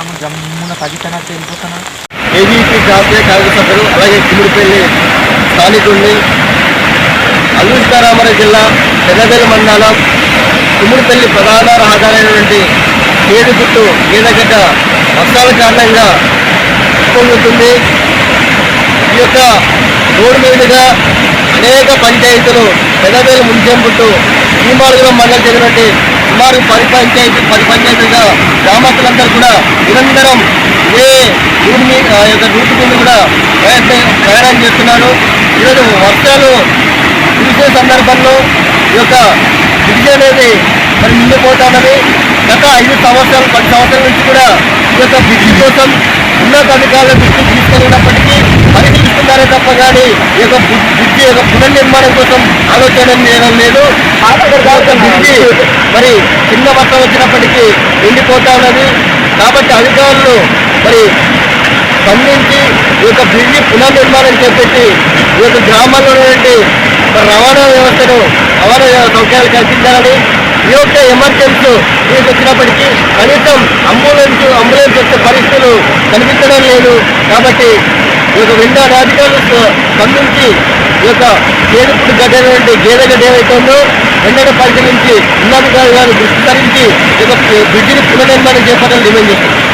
వస్తాము జమ్మున పది కనెక్ట్ వెళ్ళిపోతున్నాం ఏబీపీ జాతీయ కాంగ్రెస్ సభ్యులు అలాగే కుమిడిపల్లి స్థానికుడిని అల్లుస్తారామర జిల్లా పెద్దపల్లి మండలం కుమిడిపల్లి ప్రధాన రహదారైనటువంటి ఏడుగుట్టు గీదగడ్డ వర్షాల కారణంగా పొందుతుంది ఈ యొక్క రోడ్డు మీదుగా అనేక పంచాయతీలు పెద్దబెల్లి ముంచెంపుట్టు భీమాడుగుల మండలం జరిగినట్టు సుమారు పది పంచాయతీ పది పంచాయతీగా గ్రామస్తులందరూ కూడా నిరంతరం ఇదే భూమి యొక్క రూట్ మీద కూడా ప్రయాణం చేస్తున్నారు. ఈరోజు వర్షాలు కురిసే సందర్భంలో ఈ యొక్క బ్రిడ్జ్ అనేది మరి నిండిపోతున్నది. గత ఐదు సంవత్సరాలు పది సంవత్సరాల నుంచి కూడా ఈ యొక్క బ్రిడ్జ్ కోసం ఉన్నత అధికారుల దృష్టికి కానీ ఈ యొక్క బ్రిడ్జ్ యొక్క పునర్నిర్మాణం కోసం ఆలోచన చేయడం లేదు. బ్రిడ్జి మరి చిన్న వర్షం వచ్చినప్పటికీ నిండిపోతా ఉన్నది. కాబట్టి అధికారులు మరి స్పందించి ఈ యొక్క బ్రిడ్జి పునర్నిర్మాణం చేపట్టి ఈ యొక్క గ్రామాల్లో ఉన్నటువంటి రవాణా వ్యవస్థను రవాణా సౌకర్యాలు కల్పించాలని ఈ యొక్క ఎమర్జెన్సీ కేసు వచ్చినప్పటికీ కనీసం అంబులెన్స్ అంబులెన్స్ వచ్చే పరిస్థితులు కనిపించడం లేదు. కాబట్టి యొక్క రెండు రాజకీయాల స్పందించి ఈ యొక్క గేదెప్పుడు గడ్డైనటువంటి గేదె గడ్డ ఏదైతే ఉందో వెంటనే పరిశీలించి ఉన్నతాధికారులు గారు దృష్టి తరించి ఈ యొక్క బ్రిడ్జిని పునర్నిర్మాణం చేపట్టాలని డిమాండ్ చేస్తున్నారు